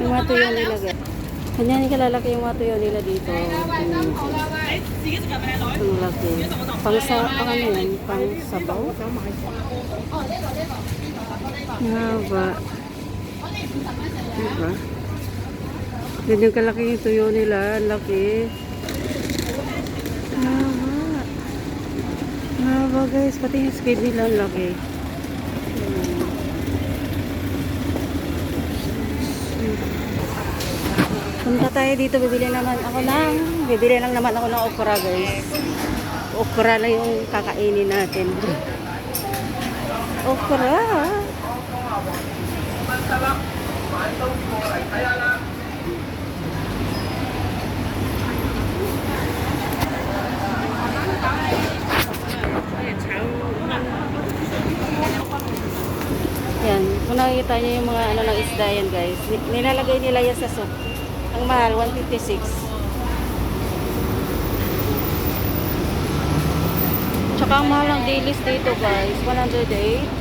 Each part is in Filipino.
Yung mga tuyo nila, guys. Ganyan yung kalalaki yung mga tuyo nila dito. Ang laki. Pang sa, pang ano yan? Pang sabaw? Haba. Diba? Ganyan kalaki yung tuyo nila. Ang laki. Haba. Haba guys. Pati yung squid nila ang laki. Punta tayo dito, bibili naman ako ng, bibili lang naman ako ng okra guys. Okra lang yung kakainin natin. Okra. Yan, kung nakikita niyo yung mga ano ng isda yan guys, ni- nilalagay nila yan sa soup. Ang mahal, 156. Tsaka ang mahal ng dailies dito guys, 108.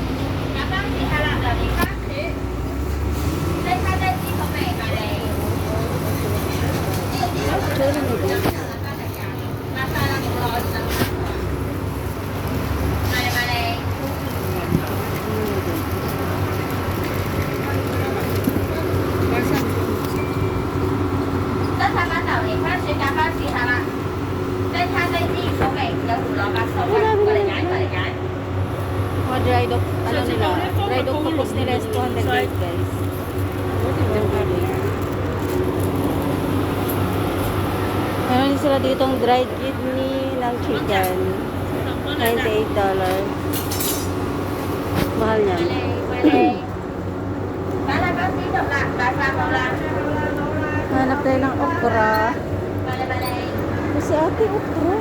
Sorry mo din. Mga dried up, ano nila, dried octopus nila is 208 guys. Meron sila dito ang dried kidney ng chicken. $98. Mahal niya. Hanap tayo ng okra. Kasi ate okra.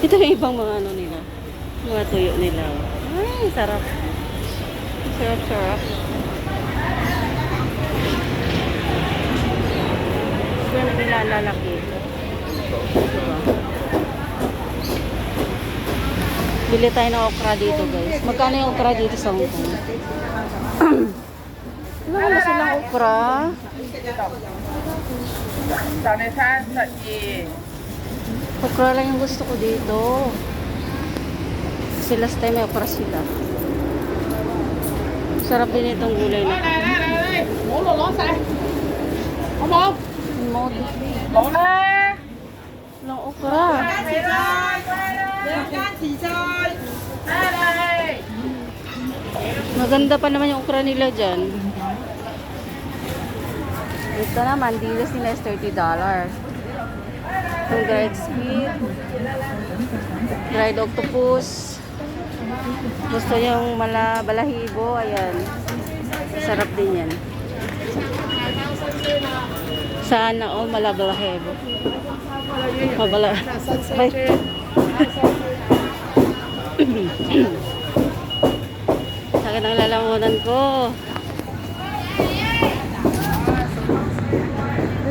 Ito yung ibang mga ano nila. Mga tuyo nila. Ay, sarap. Sarap, sarap. Ito na nila lalaki. Diba? Bili tayo ng okra dito, guys. Magkano yung okra dito sa Hong Kong? Wala na silang okra. Okra lang yung gusto ko dito. Kasi last time may okra sila. Sarap din itong gulay na. Mode. Lang okra. Maganda pa naman yung okra nila dyan. Ito naman, dilas nila is $30. Yung dried squid, dried octopus, gusto yung mala, balahibo, ayan. Sarap din yan. Sana all malabalahibo. Mabala. Bye. Sakit ang lalamunan ko.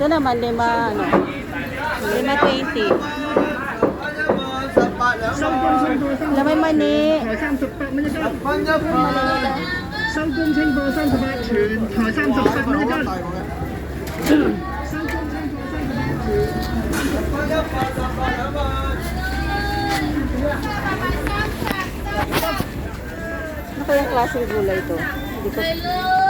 Ito naman lima, ano, lima twenty. Lamay mani. ขอสามสิบแปดมันจะจบเซากงเชงเบอร์สามสิบแปดถืนขอสามสิบแปดมันจะจบเซากงเชงเบอร์สามสิบแปดถืน Ano kaya klaseng gulay ito? Hindi ko...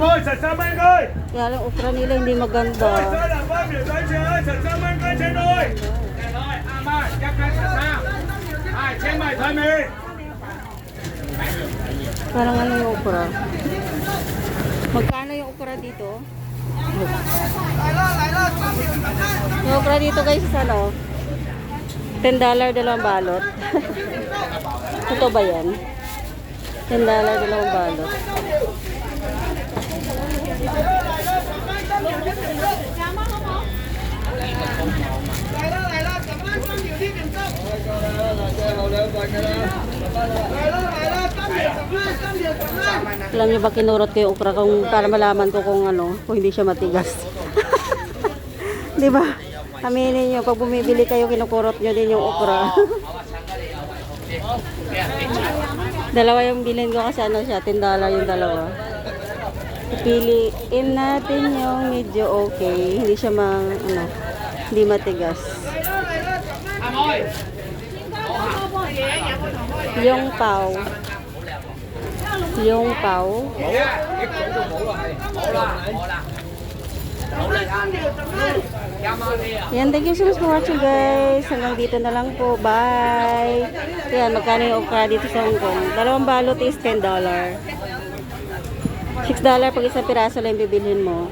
ơi, sạch sao anh ơi! Kaya lang okra nila hindi maganda. Sao là bao nhiêu tới chưa? Sạch sao anh ơi, trên ơi! Rồi, à mai, chắc chắn sạch sao? Ai, trên mày thôi mì! Parang ano yung okra? Magkano yung okra dito? Yung okra dito guys is ano? $10 dalawang balot. Totoo ba yan? $10 dalawang balot. Alam niyo ba kinurot ko yung okra kung para malaman ko kung ano, kung hindi siya matigas. 'Di ba? Aminin niyo pag bumibili kayo kinukurot niyo din yung okra. dalawa yung bilhin ko kasi ano siya, 10 dollar yung dalawa. Piliin natin yung medyo okay, hindi siya ma, ano, hindi matigas. Yung pau. Yung pau. Yan, thank you so much for watching guys. Hanggang dito na lang po. Bye. Yan, magkano yung okra dito sa Hong Kong? Dalawang balot is $10. $6 pag isang piraso lang bibilhin mo.